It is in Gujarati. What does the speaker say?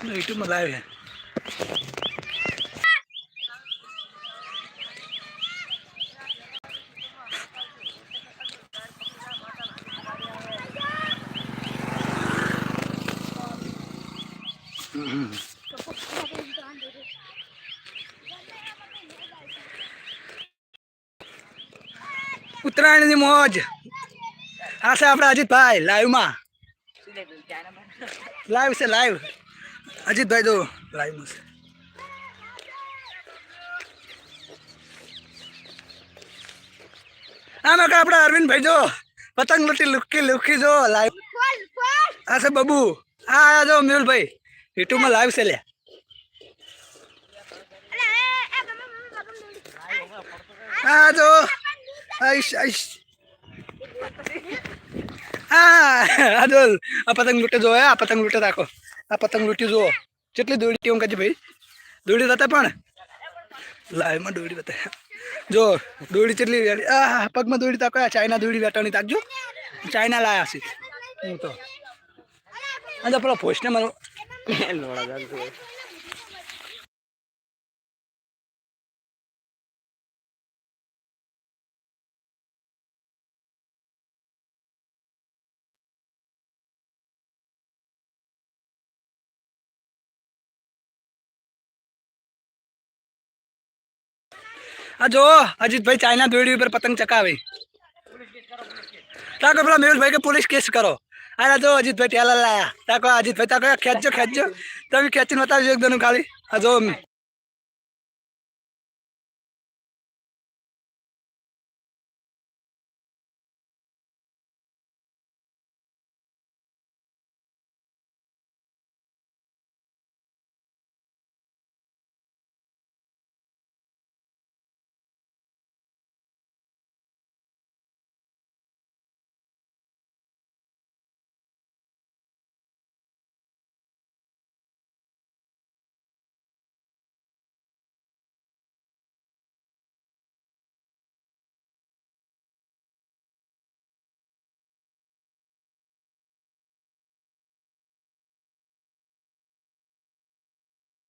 યુટ્યુબમાં લાઈવ છે ઉત્તરાયણની મોજ આ છે આપણા અજીતભાઈ લાઈવમાં લાઈવ છે લાઈવ અજીતભાઈ જો લાઈવમાં છે. આમાં આપણા અરવિંદભાઈ જો પતંગ લટી લુકી લુકી જો લાઈવ. આ છે બબુ. આ આયા જો મેહુલભાઈ યુટ્યુબમાં લાઈવ છે લે. આ જો. આઈશ આઈશ. આ આ જો આ પતંગ લૂટે જો આ પતંગ લૂટે રાખો. આ પતંગ લૂંટી જુઓ. કેટલી દોડી હું કાજી ભાઈ. દોડી બતા પણ. લાઈવમાં દોડી બતા જો દોડી કેટલી આ પગમાં દોડી તાકો. ચાઇના દોડી વેટાણી તાકજો. ચાઇના લાયા છે. હું તો. અને પેલો પોસ્ટને મારો આ જો અજીતભાઈ ચાઇના દોડી ઉપર પતંગ ચકાવે તાકો પેલા મેહુલભાઈ કે પોલીસ કેસ કરો. અરે જો અજીતભાઈ ટેલા લાયા. તાકો અજીતભાઈ, તાકો ખેંચજો ખેંચજો. તમે ખેંચીને બતાવજો એકદમ ખાલી. આ જો